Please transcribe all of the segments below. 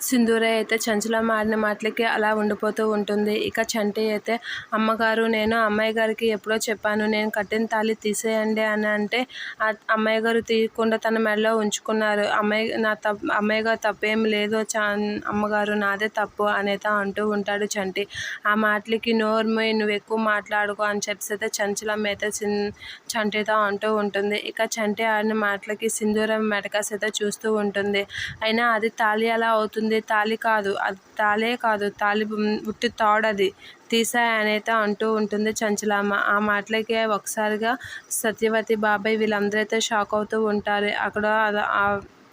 సింధూర అయితే చంచలమ్మ ఆడిన మాటలకి అలా ఉండిపోతూ ఉంటుంది. ఇక చంటి అయితే అమ్మగారు నేను అమ్మాయి గారికి ఎప్పుడో చెప్పాను నేను కట్టిన తాళి తీసేయండి అని అంటే అమ్మాయి గారు తీయకుండా తన మెడలో ఉంచుకున్నారు. అమ్మాయి నా తప్పు అమ్మాయి గారు తప్పేం లేదు చా అమ్మగారు నాదే తప్పు అనేది అంటూ ఉంటాడు చంటి. ఆ మాటలకి నోర్మోయ్ నువ్వు ఎక్కువ మాట్లాడుకో అని చెప్పేసి అయితే చంచలమ్మ అయితే సిన్ చంటితో అంటూ ఉంటుంది. ఇక చంటి ఆడిన మాటలకి సింధూరం మెడకాస్ అయితే చూస్తూ ఉంటుంది. అయినా అది తాళి ఎలా అవుతుంది? తాళి కాదు. అది తాళే కాదు. తాళి ఉట్టి తాడది. తీసాయి అంటూ ఉంటుంది చంచలమ్మ ఆ మాటలకి ఒకసారిగా సత్యవతి బాబాయ్ వీళ్ళందరూ అయితే షాక్ అవుతూ ఉంటారు. అక్కడ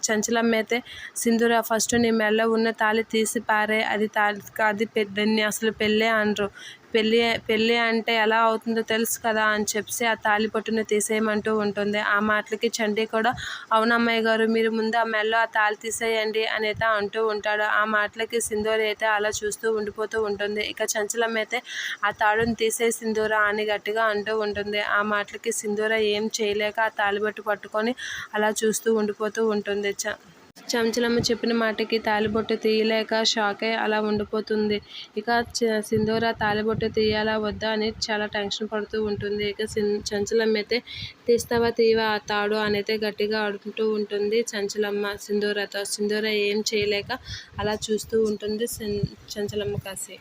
చంచలమ్మ అయితే సింధూర ఫస్ట్ నీ మెడలో ఉన్న తాళి తీసి పారే. అది తాళి అది పెద్దని అసలు పెళ్ళే అనరు. పెళ్ళి పెళ్ళి అంటే ఎలా అవుతుందో తెలుసు కదా అని చెప్పి ఆ తాళిపట్టును తీసేయమంటూ ఉంటుంది. ఆ మాటలకి చండి కూడా అవునమ్మాయి గారు మీరు ముందు ఆ మెల్లో ఆ తాళి తీసేయండి అనేది అంటూ ఉంటాడు. ఆ మాటలకి సింధూర అయితే అలా చూస్తూ ఉండిపోతూ ఉంటుంది. ఇక చంచలమ్మ అయితే ఆ తాడును తీసే సింధూర అని గట్టిగా అంటూ ఉంటుంది. ఆ మాటలకి సింధూర ఏం చేయలేక ఆ తాలిబొట్టు పట్టుకొని అలా చూస్తూ ఉండిపోతూ ఉంటుంది. చ చంచలమ్మ చెప్పిన మాటకి తాలిబొట్టు తీయలేక షాక్ అయి అలా ఉండిపోతుంది. ఇక సింధూర తాలిబొట్టు తీయాలా వద్దా అని చాలా టెన్షన్ పడుతూ ఉంటుంది. ఇక చంచలమ్మ అయితే తీస్తావా తీవా తాడు అనేది గట్టిగా ఆడుకుంటూ ఉంటుంది చంచలమ్మ సింధూరతో. సింధూర ఏం చేయలేక అలా చూస్తూ ఉంటుంది చంచలమ్మ కాసి.